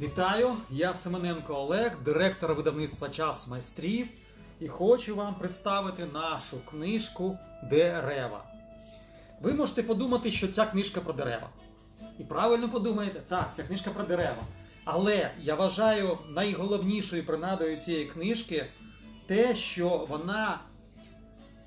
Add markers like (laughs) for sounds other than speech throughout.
Вітаю, я Семененко Олег, директор видавництва Час майстрів, і хочу вам представити нашу книжку Дерева. Ви можете подумати, що ця книжка про дерева. І правильно подумаєте, так, ця книжка про дерева. Але я вважаю найголовнішою принадою цієї книжки те, що вона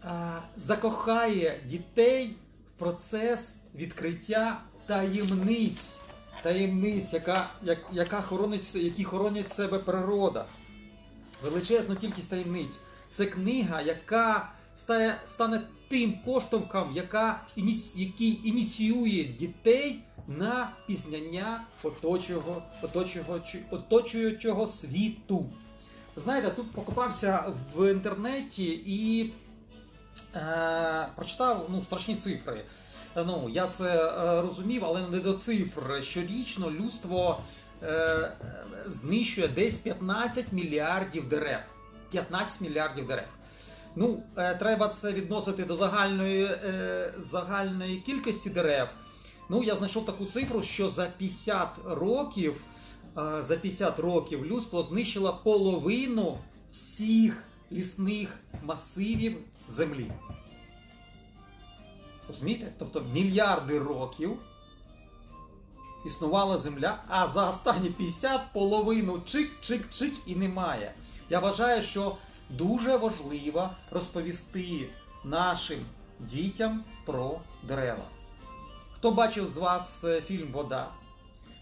а, закохає дітей в процес відкриття таємниць. Таємниць, яка, як, яка хоронить, які хоронять в себе природа. Величезну кількість таємниць. Це книга, яка стає, стане тим поштовхом, яка, який ініціює дітей на пізнання оточуючого, оточуючого, оточуючого світу. Знаєте, тут покопався в інтернеті і е, прочитав ну, страшні цифри. Е, Ну, я це е, розумів, але не до цифр. Щорічно людство е, знищує десь 15 мільярдів дерев. 15 мільярдів дерев. Ну, е, треба це відносити до загальної, е, загальної кількості дерев. Ну, я знайшов таку цифру, що за 50 років, е, за 50 років людство знищило половину всіх лісних масивів землі. Розумієте? Тобто мільярди років існувала земля, а за останні 50 половину чик-чик-чик і немає. Я вважаю, що дуже важливо розповісти нашим дітям про дерева. Хто бачив з вас е, фільм Вода?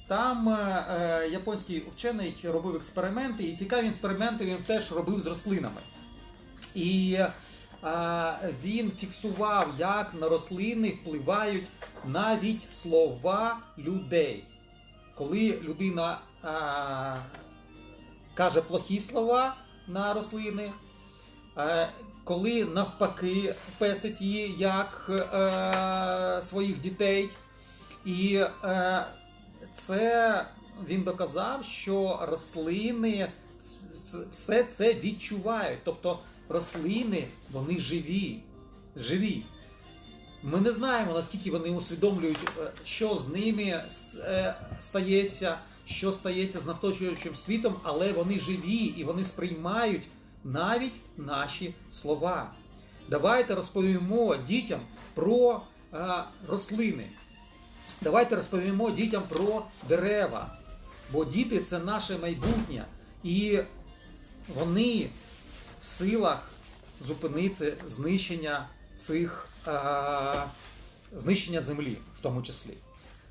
Там е, е, японський вчений робив експерименти, і цікаві експерименти він теж робив з рослинами. І він фіксував, як на рослини впливають навіть слова людей. Коли людина е, каже плохі слова на рослини, е, коли навпаки пестить її як е, своїх дітей. І е, це він доказав, що рослини все це відчувають. Тобто рослини вони живі. живі. Ми не знаємо, наскільки вони усвідомлюють, е, що з ними е, стається, що стається з навточуючим світом, але вони живі і вони сприймають навіть наші слова. Давайте розповімо дітям про е, рослини. Давайте розповімо дітям про дерева. Бо діти це наше майбутнє. І вони в силах зупинити знищення цих е, знищення землі, в тому числі.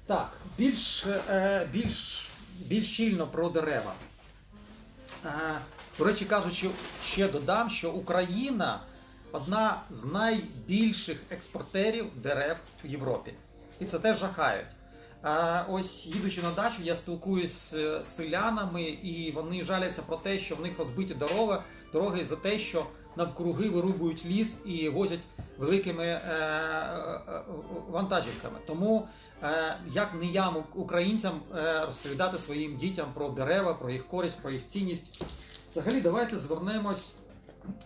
Так, більш, е, більш, більш щільно про дерева. Е, До речі, кажучи, ще додам, що Україна одна з найбільших експортерів дерев в Європі. І це теж жахають. Ось їдучи на дачу, я спілкуюсь з селянами, і вони жаляться про те, що в них розбиті дороги, дороги за те, що навкруги вирубують ліс і возять великими е, е, е, вантажівками. Тому як не я українцям розповідати своїм дітям про дерева, про їх користь, про їх цінність. Взагалі, давайте звернемось.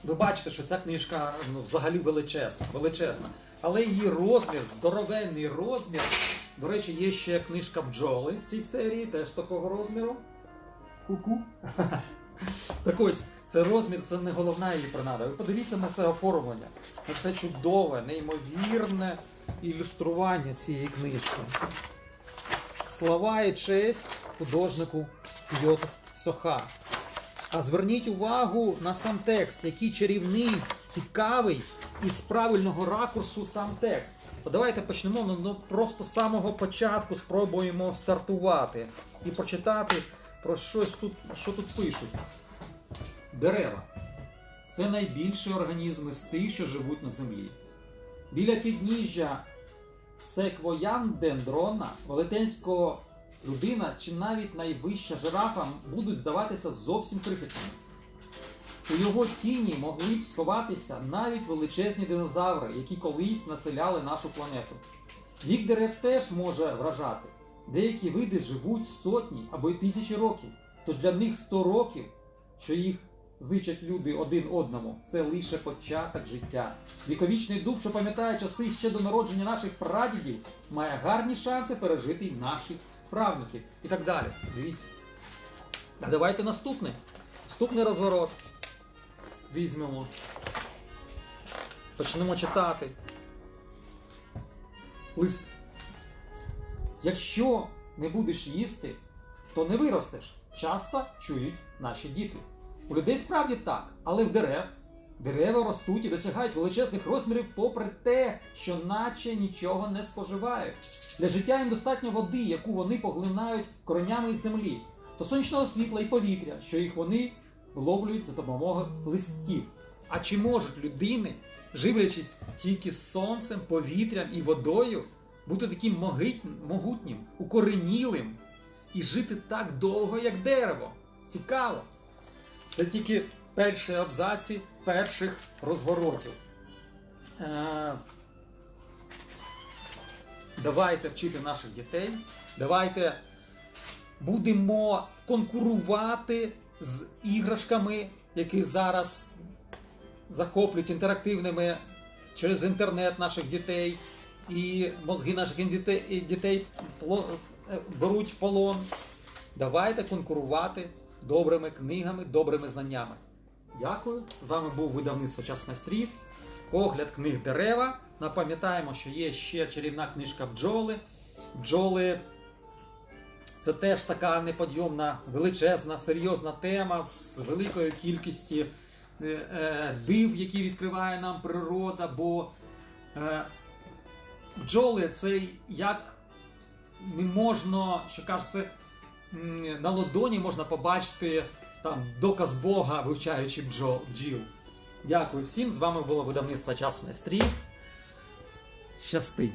Ви бачите, що ця книжка ну, взагалі величезна, величезна. Але її розмір, здоровенний розмір. До речі, є ще книжка бджоли в цій серії, теж такого розміру. Ку-ку. (laughs) Так ось, це розмір, це не головна її принада. Ви подивіться на це оформлення, на це чудове, неймовірне ілюстрування цієї книжки. Слова і честь художнику Пьотр Соха. А зверніть увагу на сам текст, який чарівний, цікавий і з правильного ракурсу сам текст. Давайте почнемо ну, ну, просто з самого початку, спробуємо стартувати і прочитати про щось тут, що тут пишуть. Дерева це найбільші організми з тих, що живуть на землі. Біля підніжжя секвояндендрона, велетенського людина чи навіть найвища жирафа будуть здаватися зовсім крихітними. У його тіні могли б сховатися навіть величезні динозаври, які колись населяли нашу планету. Вік дерев теж може вражати. Деякі види живуть сотні або й тисячі років, тож для них 100 років, що їх зичать люди один одному, це лише початок життя. Віковічний дуб, що пам'ятає часи ще до народження наших прадідів, має гарні шанси пережити наших правнуків і так далі. Дивіться. А давайте наступний. Наступний розворот. Візьмемо. Почнемо читати. Лист. Якщо не будеш їсти, то не виростеш. Часто чують наші діти. У людей справді так, але в дерев дерева ростуть і досягають величезних розмірів, попри те, що наче нічого не споживають. Для життя їм достатньо води, яку вони поглинають коренями із землі, то сонячного світла і повітря, що їх вони вловлюють за допомогою листків. А чи можуть людини, живлячись тільки сонцем, повітрям і водою, бути таким могутнім, укоренілим і жити так довго, як дерево? Цікаво. Це тільки перші абзаці перших розворотів. Е, давайте вчити наших дітей. Давайте будемо конкурувати з іграшками, які зараз захоплюють інтерактивними через інтернет наших дітей, і мозги наших дітей, дітей беруть в полон. Давайте конкурувати добрими книгами, добрими знаннями. Дякую. З вами був видавництво час майстрів. Огляд книг дерева. Напам'ятаємо, що є ще чарівна книжка бджоли. Бджоли це теж така неподйомна, величезна, серйозна тема з великою кількістю е, е, див, які відкриває нам природа. Бо е, бджоли це як не можна, що кажеться, на ладоні можна побачити там доказ Бога, вивчаючи бджол, бджіл. Дякую всім. З вами було видавництво час майстрів. Щасти!